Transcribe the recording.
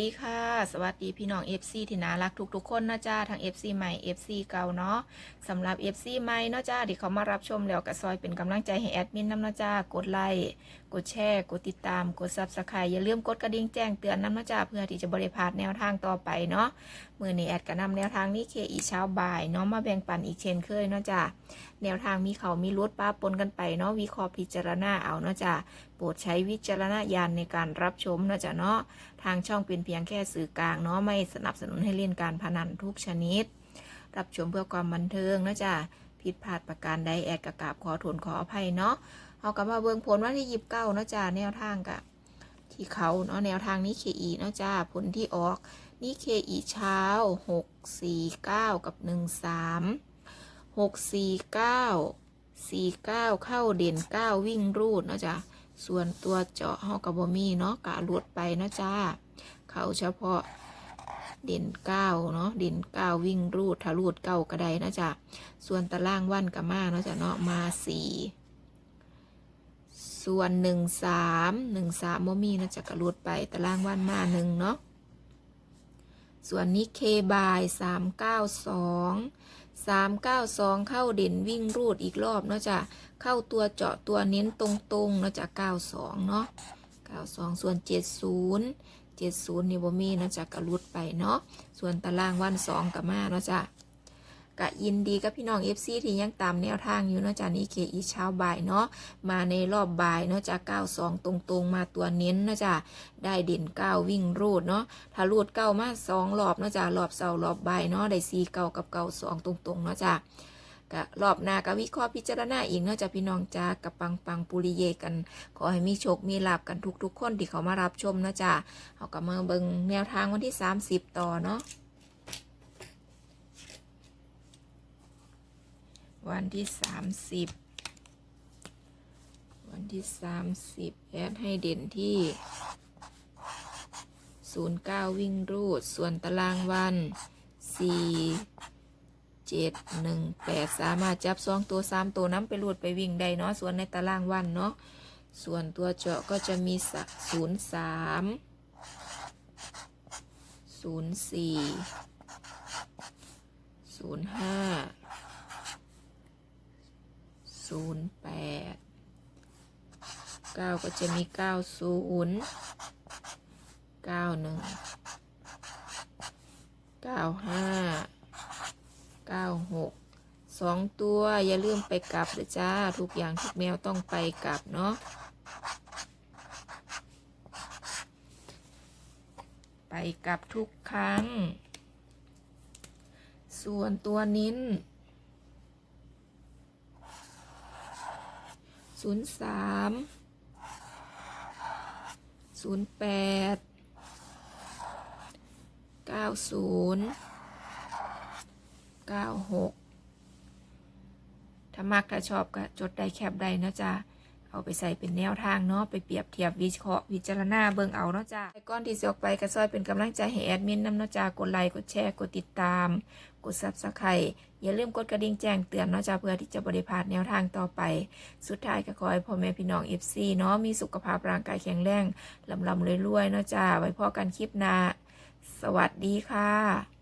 ดีค่ะ สวัสดีพี่น้อง FC ที่น่ารักทุกๆคนนะจ้าทั้ง FC ใหม่ FC เก่าเนาะสำหรับ FC ใหม่เนาะจ้าที่เขามารับชมแล้วก็ซอยเป็นกำลังใจให้แอดมินน้ำเนาะจ้ากดไลค์กดแชร์กดติดตามกด Subscribe อย่าลืมกดกระดิ่งแจ้งเตือนน้ำเนาะจ้าเพื่อที่จะบริพาดแนวทางต่อไปเนาะมือนี้แอดก็นำแนวทางนี้เคอีเช้าบ่ายเนาะมาแบ่งปันอีกเช่นเคยเนาะจ้าแนวทางมีเขามีรุดป้าปนกันไปเนาะวิเคราะห์พิจารณาเอาเนาะจ้าโปรดใช้วิจารณญาณในการรับชมเนาะจ้าเนาะทางช่องเป็นเพียงแค่สื่อกลางเนาะไม่สนับสนุนให้เล่นการพนันทุกชนิด รับชมเพื่อความบันเทิงนะจ๊ะผิดพลาดประการใดแอดกระกาบขอโทษขออภัยเนาะเอากลับมาเบิ่งผลวันที่ยิบเก้าเนาะจ้ะแนวทางกะที่เขาเนาะแนวทางนี้เคอีเนาะจ้ะผลที่ออกนี่เคอีเช้าหกสี่เก้ากับหนึ่งสามหกสี่เก้าสี่เก้าเข้าเด่นเก้าวิ่งรูดเนาะจ้ะส่วนตัวเจาะฮากับบมีเนาะกะหลวดไปนะจ้า เขาเฉพาะเด่นเก้าเนาะเด่นเก้าวิ่งรูดถ้ารูดเก้าก็ไดนะจ้ะส่วนตารางวันกับมาเนาะจ้ะเนาะมาสี่ส่วนหนึ่งสามหนึ่งสามโมมีนะจ้ะกระลวดไปตารางวันมาหนึ่งเนาะส่วนนี้เคบายสามเก้าสองสามเก้าสองเข้าเด่นวิ่งรูดอีกรอบเนาะจ้ะเข้าตัวเจาะตัวเน้นตรงๆเนาะจ๊ะเก้าก92เนาะ92ส่วน70 70นี่ บ่มีเนาะจากกระลุดไปเนาะส่วนตารางวัน2กับมาเนาะจ้ะกะยินดีกับพี่น้อง FC ที่ยังตามแนวทางอยู่เนาะจ้ะนี่เคอีเช้าบ่ายเนาะมาในรอบบ่ายเนาะจาก92 ตรงๆ มาตัวเน้นเนาะจ้ะได้เด่น 9 วิ่งรูดเนาะถ้ารูดเก้ามา 2 รอบเนาะจ้ะรอบเสาร์รอบบ่ายเนาะได้4เก้ากับเก้าสองตรงๆเนาะจ้ะ กะรอบหน้าก็วิเคราะห์พิจารณาอีกเนาะจากพี่น้องจ้ากับปังปังปุริเยกัน ขอให้มีโชค มีลาบกันทุก ๆ คนที่เขามารับชมเนาะจ้าเอากลับมาเบิงแนวทางวันที่ 30 ต่อเนาะวันที่ 30 วันที่ 30 แอดให้เด่นที่ 09 วิ่งรูด ส่วนตารางวัน 4 เจ็ดหนึ่งแปดสามารถจับสองตัวสามตัวน้ำไปรูดไปวิ่งได้เนาะส่วนในตารางวันเนาะส่วนตัวเจาะก็จะมีศูนย์สามศูนย์สี่ศูนย์ห้าศูนย์แปดเก้าก็จะมีเก้าศูนย์เก้าหนึ่งเก้าห้า เก้าหกสองตัวอย่าลืมไปกลับเด้อจ้า ทุกอย่างทุกแมวต้องไปกลับเนาะไปกลับทุกครั้ง ส่วนตัวนิ้นศูนย์สามศูนย์แปดเก้าศูนย์ เก้าหกถ้ามักถ้าชอบก็จดได้แคปได้นะจ๊ะเอาไปใส่เป็นแนวทางเนาะไปเปรียบเทียบวิเคราะห์วิจารณาเบิ่งเอาเนาะจ้ะก่อนที่จะออกไปก็ซอยเป็นกำลังใจให้แอดมินนำเนาะจ้ะกดไลค์กดแชร์กดติดตาม กดซับสไครต์อย่าลืมกดกระดิ่งแจ้งเตือนเนาะจ้ะเพื่อที่จะบริพาดแนวทางต่อไป สุดท้ายก็ขอให้พ่อแม่พี่น้อง FC เนาะมีสุขภาพร่างกายแข็งแรงลำลำรวยๆเนาะจ้ะไว้พอกันคลิปหน้าสวัสดีค่ะ